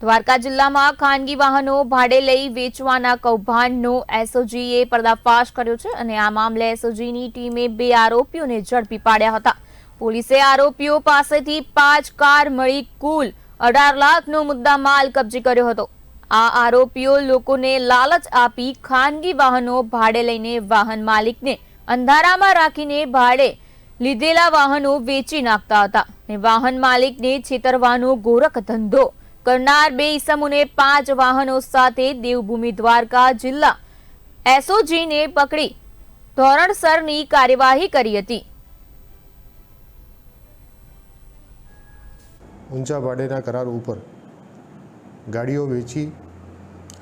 દ્વારકા જિલ્લામાં ખાનગી વાહનો ભાડે લઈ વેચવાના કૌભાંડનો એસઓજીએ પર્દાફાશ કર્યો છે અને આ મામલે એસઓજીની ટીમે બે આરોપીઓને ઝડપી પાડ્યા હતા. પોલીસે આરોપીઓ પાસેથી પાંચ કાર મળી કુલ અઢાર લાખનો મુદ્દા માલ કબજે કર્યો હતો. આ આરોપીઓ લોકોને લાલચ આપી ખાનગી વાહનો ભાડે લઈને વાહન માલિકને અંધારામાં રાખીને ભાડે લીધેલા વાહનો વેચી નાખતા હતા ને વાહન માલિકને છેતરવાનો ગોરખ ધંધો કરનાર બે ઈસમોને પાંચ વાહનો સાથે દેવભૂમિ દ્વારકા જિલ્લા એસઓજીને પકડી ધોરણસરની કાર્યવાહી કરી હતી. ઊંચા ભાડેના કરાર ઉપર ગાડીઓ વેચી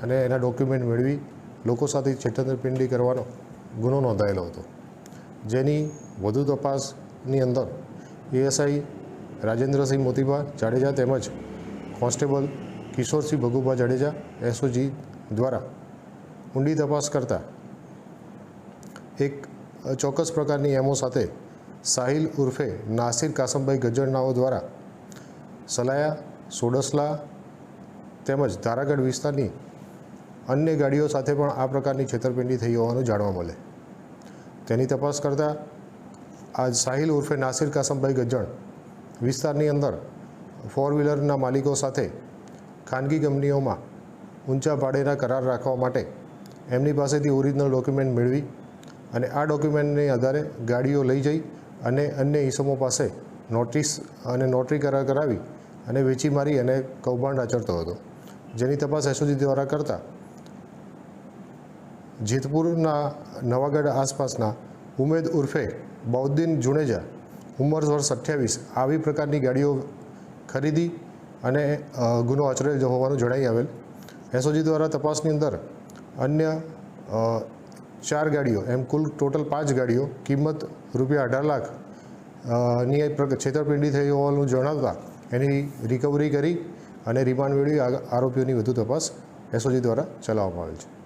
અને એના ડોક્યુમેન્ટ મેળવી લોકો સાથે છેતરપિંડી કરવાનો ગુનો નોંધાયેલો હતો. જેની વધુ તપાસની અંદર એએસઆઈ રાજેન્દ્રસિંહ મોતીબા જાડેજા તેમજ કોન્સ્ટેબલ કિશોરસિંહ ભગુભા જાડેજા, એસઓજી દ્વારા ઊંડી તપાસ કરતા એક ચોક્કસ પ્રકારની એમઓ સાથે સાહિલ ઉર્ફે નાસિર કાસમભાઈ ગજરનાઓ દ્વારા સલાયા, સોડસલા તેમજ ધારાગઢ વિસ્તારની અન્ય ગાડીઓ સાથે પણ આ પ્રકારની છેતરપિંડી થઈ હોવાનું જાણવા મળે. તેની તપાસ કરતાં આ સાહિલ ઉર્ફે નાસિર કાસમભાઈ ગજ્જણ વિસ્તારની અંદર ફોર વ્હીલરના માલિકો સાથે ખાનગી કંપનીઓમાં ઊંચા ભાડેના કરાર રાખવા માટે એમની પાસેથી ઓરિજિનલ ડોક્યુમેન્ટ મેળવી અને આ ડોક્યુમેન્ટને આધારે ગાડીઓ લઈ જઈ અને અન્ય ઈસમો પાસે નોટિસ અને નોટરી કરાર કરાવી અને વેચી મારી અને કૌભાંડ આચરતો હતો. જેની તપાસ એસઓજી દ્વારા કરતા જેતપુરના નવાગઢ આસપાસના ઉમેદ ઉર્ફે બૌદ્દીન જુણેજા ઉંમર વર્ષ અઠ્યાવીસ આવી પ્રકારની ગાડીઓ ખરીદી અને ગુનો આચરેલ હોવાનું જણાઈ આવેલ. એસઓજી દ્વારા તપાસની અંદર અન્ય ચાર ગાડીઓ, એમ કુલ ટોટલ પાંચ ગાડીઓ, કિંમત રૂપિયા અઢાર લાખની છેતરપિંડી થઈ હોવાનું જણાવતા એની રિકવરી કરી અને રિમાન્ડ મેળવી આરોપીઓની વધુ તપાસ એસઓજી દ્વારા ચલાવવામાં આવેલ છે.